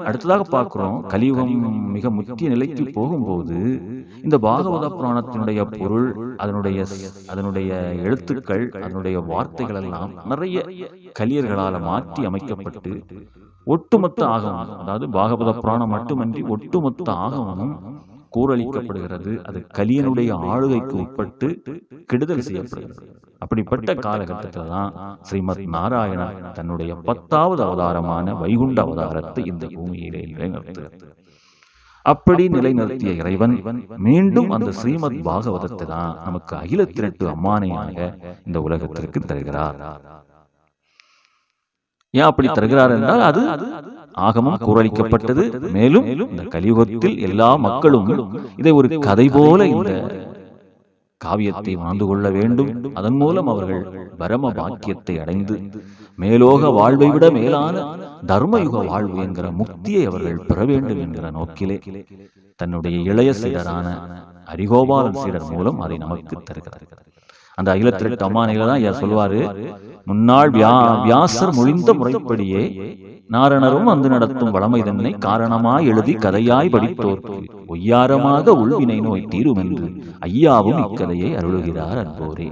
அடுத்ததாக பார்க்கிறோம் கலியுகம் மிக முக்கிய நிலைக்கு போகும்போது இந்த பாகவத புராணத்தினுடைய பொருள் அதனுடைய அதனுடைய எழுத்துக்கள் அதனுடைய வார்த்தைகள் எல்லாம் நிறைய கலியர்களால மாற்றி அமைக்கப்பட்டு ஒட்டுமொத்த ஆகமம் அதாவது பாகவத புராணம் மட்டுமன்றி ஒட்டுமொத்த ஆகமமும் கூறளிக்கப்படுகிறது. அது கலியனுடைய ஆளுகைக்கு உட்பட்டு கெடுதல் செய்யப்படுகிறது. அப்படிப்பட்ட காலகட்டத்தில் தான் ஸ்ரீமத் நாராயணன் தன்னுடைய பத்தாவது அவதாரமான வைகுண்ட அவதாரத்தை இந்த பூமியிலே நிலைநிறுத்துகிறது. அப்படி நிலைநிறுத்திய இறைவன் மீண்டும் அந்த ஸ்ரீமத் பாகவதத்தை தான் நமக்கு அகில திரட்டு அம்மானையாக இந்த உலகத்திற்கு தருகிறார். ஏன் அப்படி தருகிறார் என்றால் அது ஆகமம் கூறளிக்கப்பட்டது மேலும் இந்த கலியுகத்தில் எல்லா மக்களும் இதை ஒரு கதை போல இந்த காவியத்தை உணர்ந்து கொள்ள வேண்டும். அதன் மூலம் அவர்கள் பரம பாக்கியத்தை அடைந்து மேலோக வாழ்வை விட மேலான தர்மயுக வாழ்வு என்கிற முக்தியை அவர்கள் பெற வேண்டும் என்கிற நோக்கிலே தன்னுடைய இளைய சீடரான அரிகோபாலன் சீடர் மூலம் அதை நமக்கு தருகிறார் அந்த அகிலத்திரட்டு அம்மானையில தான் ஐயா சொல்லுவாரு முன்னாள் வியா வியாசர் மொழிந்த முறைப்படியே நாரணரும் வந்து நடத்தும் வளமை தன்னை காரணமாய் எழுதி கதையாய் படித்தோர்க்கு ஒய்யாரமாக உள்வினை நோய் தீரும் என்று ஐயாவும் இக்கதையை அருளுகிறார் அன்போரே.